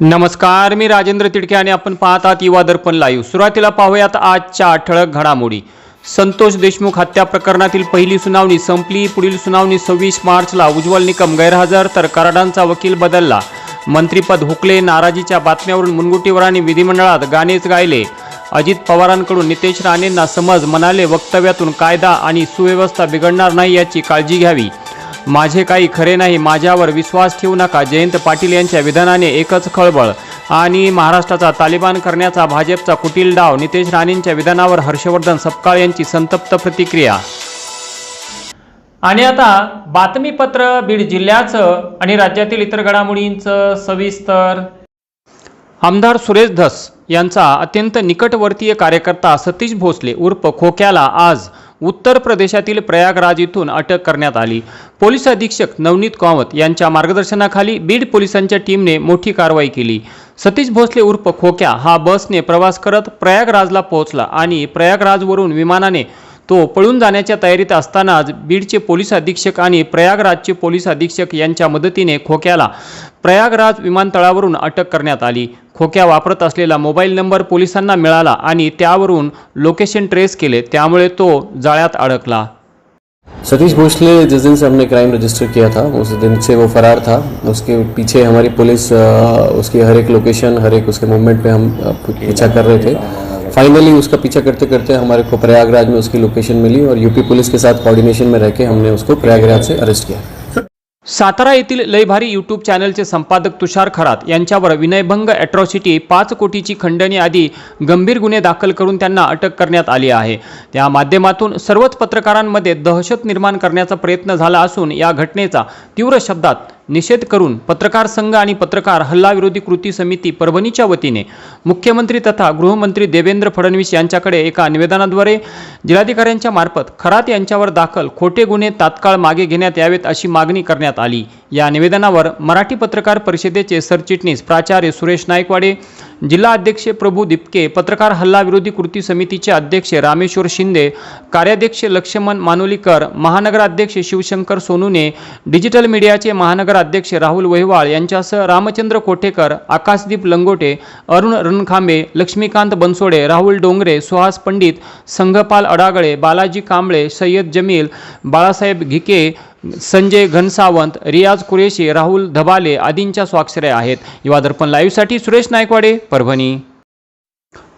नमस्कार मी राजेंद्र तिडके आणि आपण पाहत आहात युवा दर्पण लाईव्ह. सुरुवातीला पाहूयात आजच्या ठळक घडामोडी. संतोष देशमुख हत्या प्रकरणातील पहिली सुनावणी संपली. पुढील सुनावणी सव्वीस मार्चला उज्ज्वल निकम गैरहजर तर कराडांचा वकील बदलला. मंत्रीपद हुकले नाराजीच्या बातम्यावरून मुनगुटीवरांनी विधिमंडळात गाणेच गायले. अजित पवारांकडून नितेश राणेंना समज म्हणाले वक्तव्यातून कायदा आणि सुव्यवस्था बिघडणार नाही याची काळजी घ्यावी. माझे काही खरे नाही माझ्यावर विश्वास ठेवू नका जयंत पाटील यांच्या विधानाने एकच खळबळ. आणि महाराष्ट्राचा तालिबान करण्याचा भाजपचा कुटील डाव नितेश राणेंच्या विधानावर हर्षवर्धन सपकाळ यांची संतप्त प्रतिक्रिया. आणि आता बातमीपत्र बीड जिल्ह्याचं आणि राज्यातील इतर घडामोडींचं सविस्तर आमदार सुरेश धस यांचा अत्यंत निकटवर्तीय कार्यकर्ता सतीश भोसले उर्फ खोक्याला आज उत्तर प्रदेशातील प्रयागराज इथून अटक करण्यात आली. पोलीस अधीक्षक नवनीत कामत यांच्या मार्गदर्शनाखाली बीड पोलिसांच्या टीमने मोठी कारवाई केली. सतीश भोसले उर्फ खोक्या हा बसने प्रवास करत प्रयागराजला पोहोचला आणि प्रयागराजवरून विमानाने तो पळून जाण्याच्या तयारीत असतानाच बीडचे पोलीस अधीक्षक आणि प्रयागराजचे पोलीस अधीक्षक यांच्या मदतीने खोक्याला प्रयागराज विमानतळावरून अटक करण्यात आली. खोक्या वापरत असलेला मोबाईल नंबर पोलिसांना मिळाला आणि त्यावरून लोकेशन ट्रेस केले त्यामुळे तो जाळ्यात अडकला. सतीश भोसले जिस दिन से हमने क्राइम रजिस्टर किया था उस दिन से वो फरार था। उसके पीछे हमारी पुलिस उसकी हर एक लोकेशन हर एक उसके मूवमेंट पे हम पीछा कर रहे थे। फाइनली उसका पीछा करते करते हमारे को प्रयागराज में उसकी लोकेशन मिली और यूपी पुलिस के साथ कोऑर्डिनेशन में रह के हमने उसको प्रयागराज से अरेस्ट किया। सातारा येथील लयभारी यूट्यूब चॅनलचे संपादक तुषार खरात यांच्यावर विनयभंग ॲट्रॉसिटी पाच कोटीची खंडणी आदी गंभीर गुन्हे दाखल करून त्यांना अटक करण्यात आली आहे. त्या माध्यमातून सर्वच पत्रकारांमध्ये दहशत निर्माण करण्याचा प्रयत्न झाला असून या घटनेचा तीव्र शब्दात निषेध करून पत्रकार संघ आणि पत्रकार हल्लाविरोधी कृती समिती परभणीच्या वतीने मुख्यमंत्री तथा गृहमंत्री देवेंद्र फडणवीस यांच्याकडे एका निवेदनाद्वारे जिल्हाधिकाऱ्यांच्या मार्फत खरात यांच्यावर दाखल खोटे गुन्हे तात्काळ मागे घेण्यात यावेत अशी मागणी करण्यात आली. या निवेदनावर मराठी पत्रकार परिषदेचे सरचिटणीस प्राचार्य सुरेश नायकवाडे जिल्हा अध्यक्ष प्रभू दिपके पत्रकार हल्ला विरोधी कृती समितीचे अध्यक्ष रामेश्वर शिंदे कार्याध्यक्ष लक्ष्मण मानोलीकर महानगराध्यक्ष शिवशंकर सोनूने डिजिटल मीडियाचे महानगर अध्यक्ष राहुल वहिवाळ यांच्यासह रामचंद्र कोठेकर आकाशदीप लंगोटे अरुण रणखांबे लक्ष्मीकांत बनसोडे राहुल डोंगरे सुहास पंडित संघपाल अडागळे बालाजी कांबळे सय्यद जमील बाळासाहेब घिके संजय घनसावंत रियाज कुरेशी राहुल धबाले आदींच्या स्वाक्षऱ्या आहेत. युवा दर्पण लाईव्हसाठी सुरेश नायकवाडे परभणी.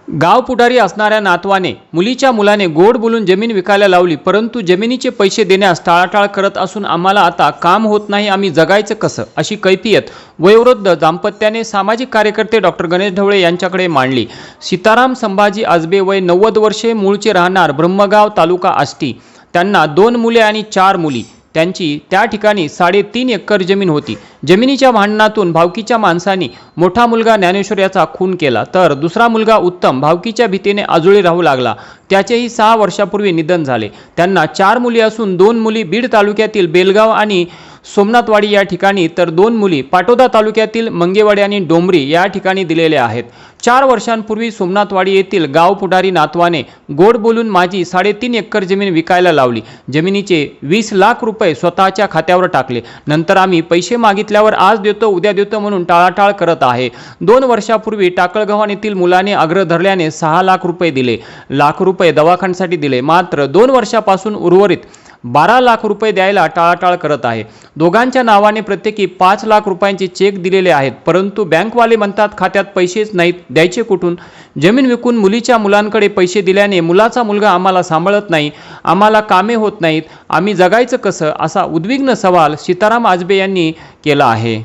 गाव पुढारी असणाऱ्या नातवाने मुलीच्या मुलाने गोड बोलून जमीन विकायला लावली परंतु जमिनीचे पैसे देण्यास टाळाटाळ करत असून आम्हाला आता काम होत नाही आम्ही जगायचं कसं? अशी कैफियत वयोवृद्ध दाम्पत्याने सामाजिक कार्यकर्ते डॉक्टर गणेश ढवळे यांच्याकडे मांडली. सीताराम संभाजी आजबे वय नव्वद वर्षे मूळचे राहणार ब्रह्मगाव तालुका आष्टी. त्यांना दोन मुले आणि चार मुली. त्यांची त्या ठिकाणी साडेतीन एकर जमीन होती. जमिनीच्या भांडणातून भावकीच्या माणसांनी मोठा मुलगा ज्ञानेश्वर याचा खून केला. तर दुसरा मुलगा उत्तम भावकीच्या भीतीने आजुळी राहू लागला. त्याचेही सहा वर्षापूर्वी निधन झाले. त्यांना चार मुली असून दोन मुली बीड तालुक्यातील बेलगाव आणि सोमनाथवाडी या ठिकाणी तर दोन मुली पाटोदा तालुक्यातील मंगेवाडी आणि डोंबरी या ठिकाणी दिलेल्या आहेत. चार वर्षांपूर्वी सोमनाथवाडी येथील गाव पुढारी नातवाने गोड बोलून माझी साडेतीन एकर जमीन विकायला लावली. जमिनीचे वीस लाख रुपये स्वतःच्या खात्यावर टाकले. नंतर आम्ही पैसे मागितल्यावर आज देतो उद्या देतो म्हणून टाळाटाळ करत आहे. दोन वर्षापूर्वी टाकळगव्हाण येथील मुलाने आग्रह धरल्याने सहा लाख रुपये दिले. लाख रुपये दवाखान्यासाठी दिले. मात्र दोन वर्षापासून उर्वरित बारा लाख रुपये द्यायला टाळाटाळ करत आहे. दोघांच्या नावाने प्रत्येकी पाच लाख रुपयांचे चेक दिलेले आहेत. परंतु बँकवाले म्हणतात खात्यात पैसेच नाहीत द्यायचे कुठून? जमीन विकून मुलीच्या मुलांकडे पैसे दिल्याने मुलाचा मुलगा आम्हाला सांभाळत नाही आम्हाला कामे होत नाहीत आम्ही जगायचं कसं? असा उद्विग्न सवाल सीताराम आजबे यांनी केला आहे.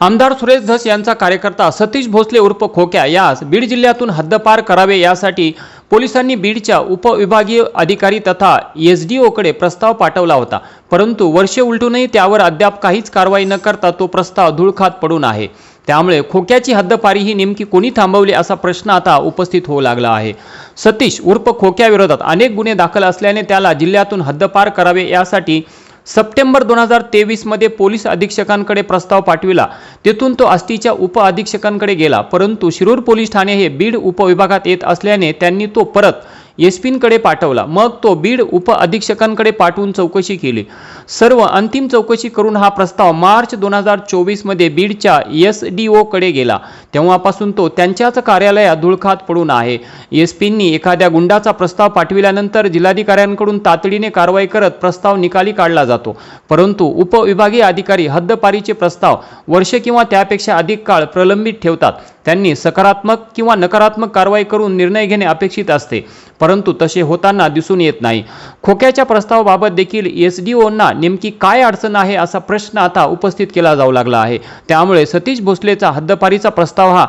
आमदार सुरेश धस यांचा कार्यकर्ता सतीश भोसले उर्फ खोक्या यास बीड जिल्ह्यातून हद्दपार करावे यासाठी पोलिसांनी बीडच्या उपविभागीय अधिकारी तथा एस डी ओकडे प्रस्ताव पाठवला होता. परंतु वर्षे उलटूनही त्यावर अद्याप काहीच कारवाई न करता तो प्रस्ताव धुळखात पडून आहे. त्यामुळे खोक्याची हद्दपारी ही नेमकी कोणी थांबवली असा प्रश्न आता उपस्थित होऊ लागला आहे. सतीश उर्फ खोक्याविरोधात अनेक गुन्हे दाखल असल्याने त्याला जिल्ह्यातून हद्दपार करावे यासाठी सप्टेंबर दोन हजार तेवीसमध्ये पोलीस अधीक्षकांकडे प्रस्ताव पाठविला. तेथून तो आष्टीच्या उपअधीक्षकांकडे गेला परंतु शिरूर पोलीस ठाणे हे बीड उपविभागात येत असल्याने त्यांनी तो परत एसपींकडे पाठवला. मग तो बीड उप अधीक्षकांकडे पाठवून चौकशी केली. सर्व अंतिम चौकशी करून हा प्रस्ताव मार्च दोन हजार चोवीसमध्ये बीडच्या एस डी ओकडे गेला. तेव्हापासून तो त्यांच्याच कार्यालयात धुळखात पडून आहे. एस पींनी एखाद्या गुंडाचा प्रस्ताव पाठविल्यानंतर जिल्हाधिकाऱ्यांकडून तातडीने कारवाई करत प्रस्ताव निकाली काढला जातो. परंतु उपविभागीय अधिकारी हद्दपारीचे प्रस्ताव वर्ष किंवा त्यापेक्षा अधिक काळ प्रलंबित ठेवतात. त्यांनी सकारात्मक किंवा नकारात्मक कारवाई करून निर्णय घेणे अपेक्षित असते. परंतु तसे होताना दिसून येत नाही. खोक्याच्या प्रस्तावाबाबत देखील एस डी ओंना नेमकी काय अडचण आहे असा प्रश्न आता उपस्थित केला जाऊ लागला आहे. त्यामुळे सतीश भोसलेचा हद्दपारीचा प्रस्ताव हा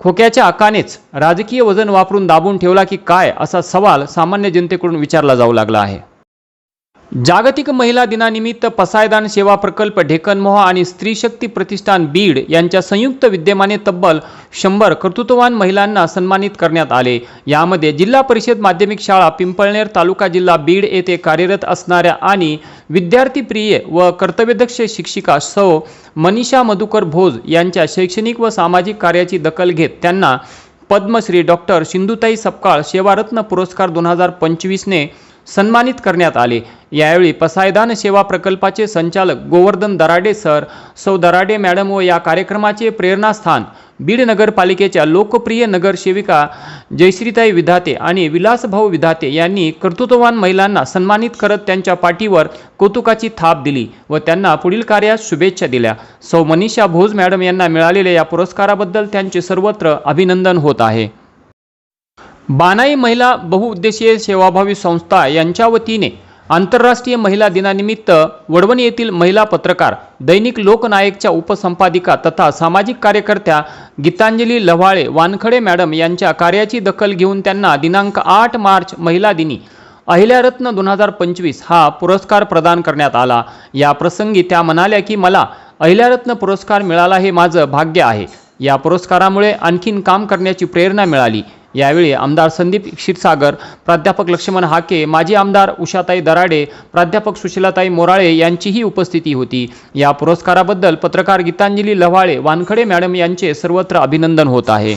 खोक्याच्या आकानेच राजकीय वजन वापरून दाबून ठेवला की काय असा सवाल सामान्य जनतेकडून विचारला जाऊ लागला आहे. जागतिक महिला दिनानिमित्त पसायदान सेवा प्रकल्प ढेकनमोहा आणि स्त्री शक्ती प्रतिष्ठान बीड यांच्या संयुक्त विद्यमाने तब्बल शंभर कर्तृत्ववान महिलांना सन्मानित करण्यात आले. यामध्ये जिल्हा परिषद माध्यमिक शाळा पिंपळनेर तालुका जिल्हा बीड येथे कार्यरत असणाऱ्या आणि विद्यार्थीप्रिय व कर्तव्यदक्ष शिक्षिका सौ. मनीषा मधुकर भोज यांच्या शैक्षणिक व सामाजिक कार्याची दखल घेत त्यांना पद्मश्री डॉक्टर सिंधुताई सपकाळ सेवारत्न पुरस्कार दोन हजार पंचवीसने सन्मानित करण्यात आले. यावेळी पसायदान सेवा प्रकल्पाचे संचालक गोवर्धन दराडे सर सौ दराडे मॅडम व या कार्यक्रमाचे प्रेरणास्थान बीड नगरपालिकेच्या लोकप्रिय नगरसेविका जयश्रीताई विधाते आणि विलासभाऊ विधाते यांनी कर्तृत्ववान महिलांना सन्मानित करत त्यांच्या पाठीवर कौतुकाची थाप दिली व त्यांना पुढील कार्यात शुभेच्छा दिल्या. सौ मनीषा भोज मॅडम यांना मिळालेल्या या पुरस्काराबद्दल त्यांचे सर्वत्र अभिनंदन होत आहे. बानाई महिला बहुउद्देशीय सेवाभावी संस्था यांच्या वतीने आंतरराष्ट्रीय महिला दिनानिमित्त वडवणी येथील महिला पत्रकार दैनिक लोकनायकच्या उपसंपादिका तथा सामाजिक कार्यकर्त्या गीतांजली लव्हाळे वानखडे मॅडम यांच्या कार्याची दखल घेऊन त्यांना दिनांक आठ मार्च महिला दिनी अहिल्यारत्न दोन हजार पंचवीस हा पुरस्कार प्रदान करण्यात आला. या प्रसंगी त्या म्हणाल्या की मला अहिल्यारत्न पुरस्कार मिळाला हे माझं भाग्य आहे. या पुरस्कारामुळे आणखीन काम करण्याची प्रेरणा मिळाली. यावेळी आमदार संदीप क्षीरसागर प्राध्यापक लक्ष्मण हाके माजी आमदार उषाताई दराडे प्राध्यापक सुशीलाताई मोराळे यांचीही उपस्थिती होती. या पुरस्काराबद्दल पत्रकार गीतांजली लव्हाळे वानखडे मॅडम यांचे सर्वत्र अभिनंदन होत आहे.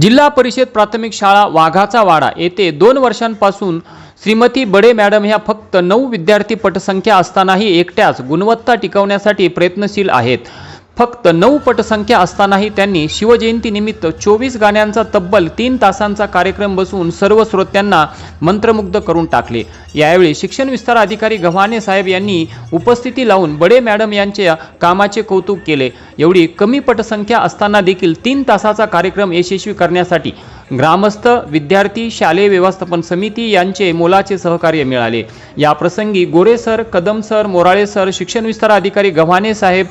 जिल्हा परिषद प्राथमिक शाळा वाघाचा वाडा येथे दोन वर्षांपासून श्रीमती बडे मॅडम ह्या फक्त नऊ विद्यार्थी पटसंख्या असतानाही एकट्याच गुणवत्ता टिकवण्यासाठी प्रयत्नशील आहेत. फक्त नऊ पटसंख्या असतानाही त्यांनी शिवजयंतीनिमित्त चोवीस गाण्यांचा तब्बल तीन तासांचा कार्यक्रम बसवून सर्व श्रोत्यांना मंत्रमुग्ध करून टाकले. यावेळी शिक्षण विस्तार अधिकारी गव्हाणे साहेब यांनी उपस्थिती लावून बडे मॅडम यांच्या कामाचे कौतुक केले. एवढी कमी पटसंख्या असताना देखील तीन तासाचा कार्यक्रम यशस्वी करण्यासाठी ग्रामस्थ विद्यार्थी शालेय व्यवस्थापन समिती यांचे मोलाचे सहकार्य मिळाले. या प्रसंगी Gore sir Kadam sir Morale sir शिक्षण विस्तार अधिकारी गव्हाणे साहेब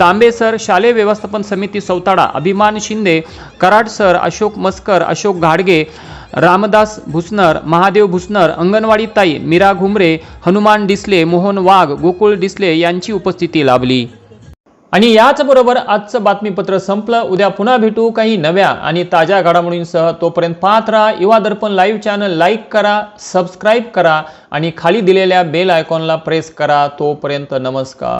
तांबे सर शालेय व्यवस्थापन समिती सौताडा अभिमान शिंदे कराड सर अशोक मस्कर अशोक घाडगे रामदास भुसनर महादेव भुसनर अंगणवाडी ताई मीरा घुमरे हनुमान डिसले मोहन वाघ गोकुळ डिसले यांची उपस्थिती लाभली. आणि याचबरोबर आजचं बातमीपत्र संपलं. उद्या पुन्हा भेटू काही नव्या आणि ताज्या घडामोडींसह. तोपर्यंत पाहत राहा Yuva Darpan live channel like करा सबस्क्राईब करा आणि खाली दिलेल्या बेल आयकॉनला प्रेस करा. तोपर्यंत नमस्कार.